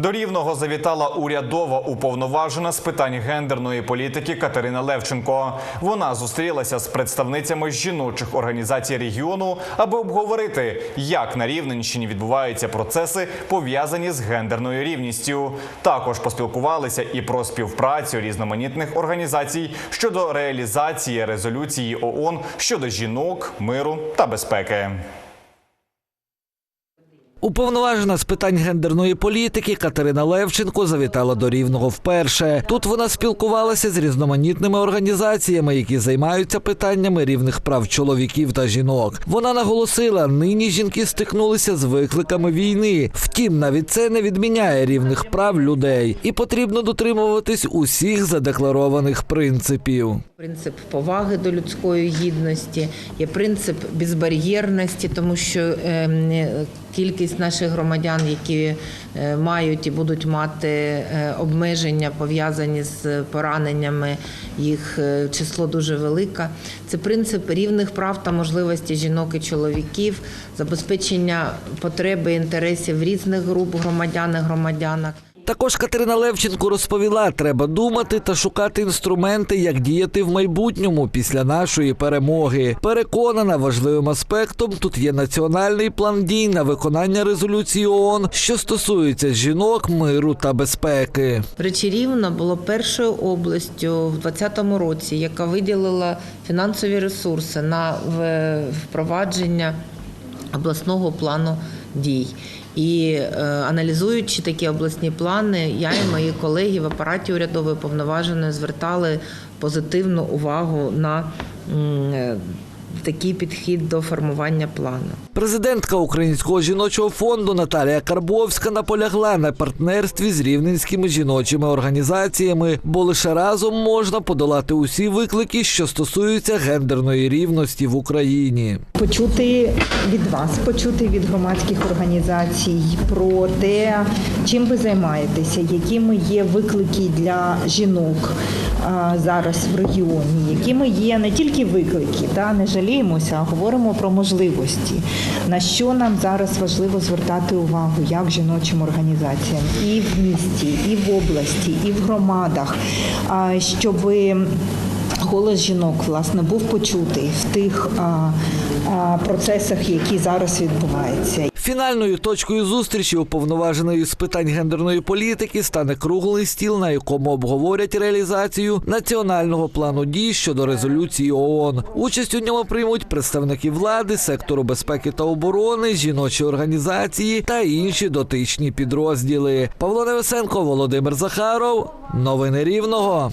До рівного завітала урядова уповноважена з питань гендерної політики Катерина Левченко. Вона зустрілася з представницями жіночих організацій регіону, аби обговорити, як на Рівненщині відбуваються процеси, пов'язані з гендерною рівністю. Також поспілкувалися і про співпрацю різноманітних організацій щодо реалізації резолюції ООН щодо жінок, миру та безпеки. Уповноважена з питань гендерної політики Катерина Левченко завітала до Рівного вперше. Тут вона спілкувалася з різноманітними організаціями, які займаються питаннями рівних прав чоловіків та жінок. Вона наголосила, нині жінки стикнулися з викликами війни. Втім, навіть це не відміняє рівних прав людей, і потрібно дотримуватись усіх задекларованих принципів. Принцип поваги до людської гідності, є принцип безбар'єрності, тому що е, кількість наших громадян, які е, мають і будуть мати е, обмеження пов'язані з пораненнями, їх е, число дуже велике. Це принцип рівних прав та можливості жінок і чоловіків, забезпечення потреби інтересів різних груп громадян і громадянок. Також Катерина Левченко розповіла, треба думати та шукати інструменти, як діяти в майбутньому після нашої перемоги. Переконана, важливим аспектом тут є національний план дій на виконання резолюції ООН, що стосується жінок, миру та безпеки. Речерівно було першою областю в 2020 році, яка виділила фінансові ресурси на впровадження обласного плану дій. І е, аналізуючи такі обласні плани, я і мої колеги в апараті урядової повноваженої звертали позитивну увагу на е, такий підхід до формування плану. Президентка Українського жіночого фонду Наталія Карбовська наполягла на партнерстві з рівненськими жіночими організаціями, бо лише разом можна подолати усі виклики, що стосуються гендерної рівності в Україні. почути від вас, почути від громадських організацій про те, чим ви займаєтеся, якими є виклики для жінок а, зараз в регіоні, якими є не тільки виклики, та не жаліємося, а говоримо про можливості. На що нам зараз важливо звертати увагу як жіночим організаціям і в місті, і в області, і в громадах, щоб голос жінок власне був почутий в тих процесах, які зараз відбуваються. Фінальною точкою зустрічі уповноваженої з питань гендерної політики стане круглий стіл, на якому обговорять реалізацію національного плану дій щодо резолюції ООН. Участь у ньому приймуть представники влади, сектору безпеки та оборони, жіночі організації та інші дотичні підрозділи. Павло Невесенко, Володимир Захаров. Новини Рівного.